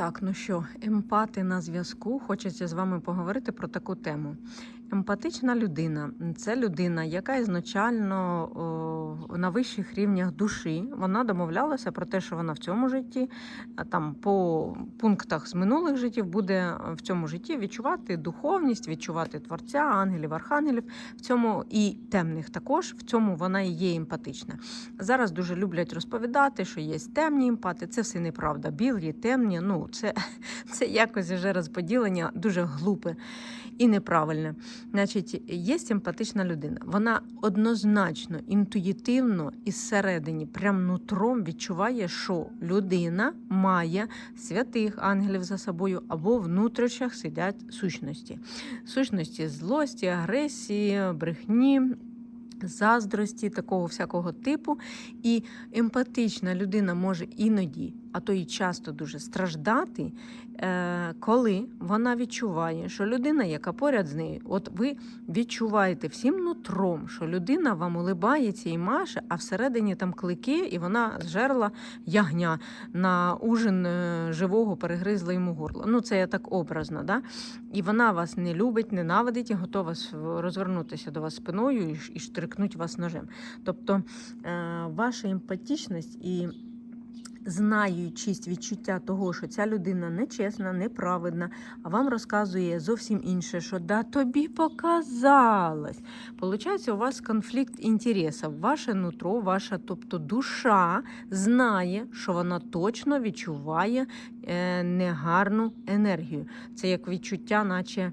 Так, ну що, емпати на зв'язку. Хочеться з вами поговорити про таку тему. Емпатична людина це людина, яка ізначально о, на вищих рівнях душі. Вона домовлялася про те, що вона в цьому житті, там по пунктах з минулих життів буде в цьому житті відчувати духовність, відчувати творця, ангелів, архангелів. В цьому і темних також. В цьому вона і є емпатична. Зараз дуже люблять розповідати, що є темні емпати. Це все неправда. Білі, темні. Ну це, це якось вже розподілення дуже глупе і неправильне. Значить, є симпатична людина. Вона однозначно, інтуїтивно і зсередині, прям нутром відчуває, що людина має святих ангелів за собою або в внутрішнях сидять сущності. Сущності злості, агресії, брехні. Заздрості, такого всякого типу, і емпатична людина може іноді, а то і часто дуже страждати, е, коли вона відчуває, що людина, яка поряд з нею, от ви відчуваєте всім нутром, що людина вам улибається і маше, а всередині там клики, і вона зжерла ягня на ужин е, живого, перегризла йому горло. Ну, це я так образно, да? і вона вас не любить, ненавидить і готова розвернутися до вас спиною і, штрикнуть вас ножем. Тобто е, ваша емпатичність і знаючість відчуття того, що ця людина нечесна, неправедна, а вам розказує зовсім інше, що да тобі показалось. Получається, у вас конфлікт інтересів. Ваше нутро, ваша, тобто душа знає, що вона точно відчуває негарну енергію. Це як відчуття, наче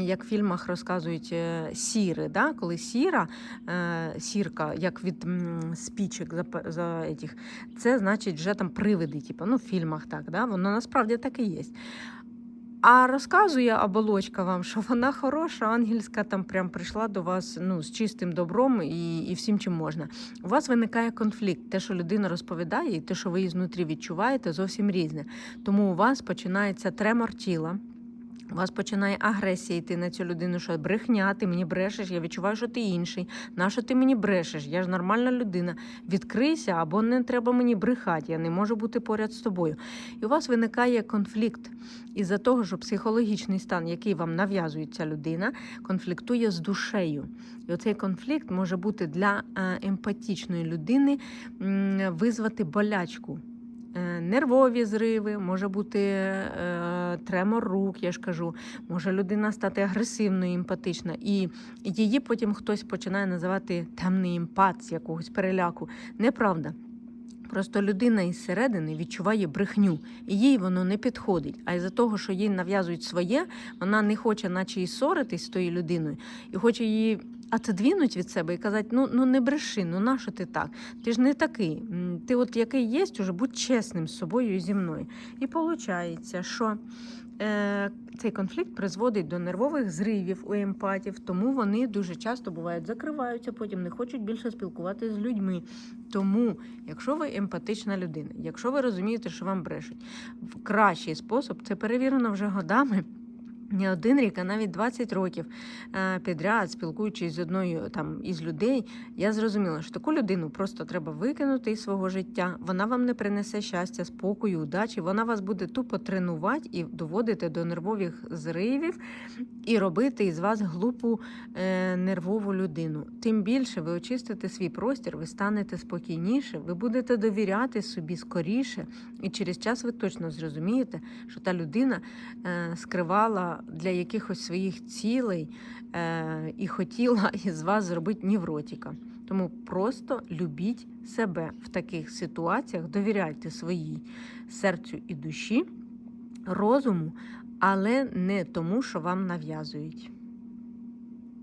як в фільмах розказують е, сіри, да? коли сіра, е, сірка, як від спічок за, за этих, це значить вже там привиди, типу, ну, в фільмах так, да? воно насправді так і є. А розказує оболочка вам, що вона хороша, ангельська, там прям прийшла до вас ну, з чистим добром і, і всім чим можна. У вас виникає конфлікт. Те, що людина розповідає, і те, що ви її знутрі відчуваєте, зовсім різне. Тому у вас починається тремор тіла. У вас починає агресія йти на цю людину, що брехня, ти мені брешеш, я відчуваю, що ти інший. Нащо ти мені брешеш? Я ж нормальна людина. Відкрийся або не треба мені брехати, я не можу бути поряд з тобою. І у вас виникає конфлікт із-за того, що психологічний стан, який вам нав'язує ця людина, конфліктує з душею. І оцей конфлікт може бути для е, емпатичної людини визвати болячку. Е, Нервові зриви, може бути е, тремор рук, я ж кажу, може людина стати агресивною, емпатична, і її потім хтось починає називати темний емпат з якогось переляку. Неправда. Просто людина із середини відчуває брехню, і їй воно не підходить. А із-за того, що їй нав'язують своє, вона не хоче, наче і ссоритись з тою людиною, і хоче її отодвинуть від себе і казати: ну, ну не бреши, ну нащо ти так? Ти ж не такий. Ти от який є, уже будь чесним з собою і зі мною. І виходить, що е, цей конфлікт призводить до нервових зривів у емпатів, тому вони дуже часто бувають закриваються, потім не хочуть більше спілкуватися з людьми. Тому, якщо ви емпатична людина, якщо ви розумієте, що вам брешуть, кращий спосіб це перевірено вже годами. Не один рік, а навіть 20 років е, підряд, спілкуючись з одною там із людей, я зрозуміла, що таку людину просто треба викинути із свого життя. Вона вам не принесе щастя, спокою, удачі. Вона вас буде тупо тренувати і доводити до нервових зривів і робити із вас глупу е, нервову людину. Тим більше ви очистите свій простір, ви станете спокійніше, ви будете довіряти собі скоріше, і через час ви точно зрозумієте, що та людина е, скривала для якихось своїх цілей е, і хотіла із вас зробити невротика. Тому просто любіть себе в таких ситуаціях, довіряйте своїй серцю і душі, розуму, але не тому, що вам нав'язують.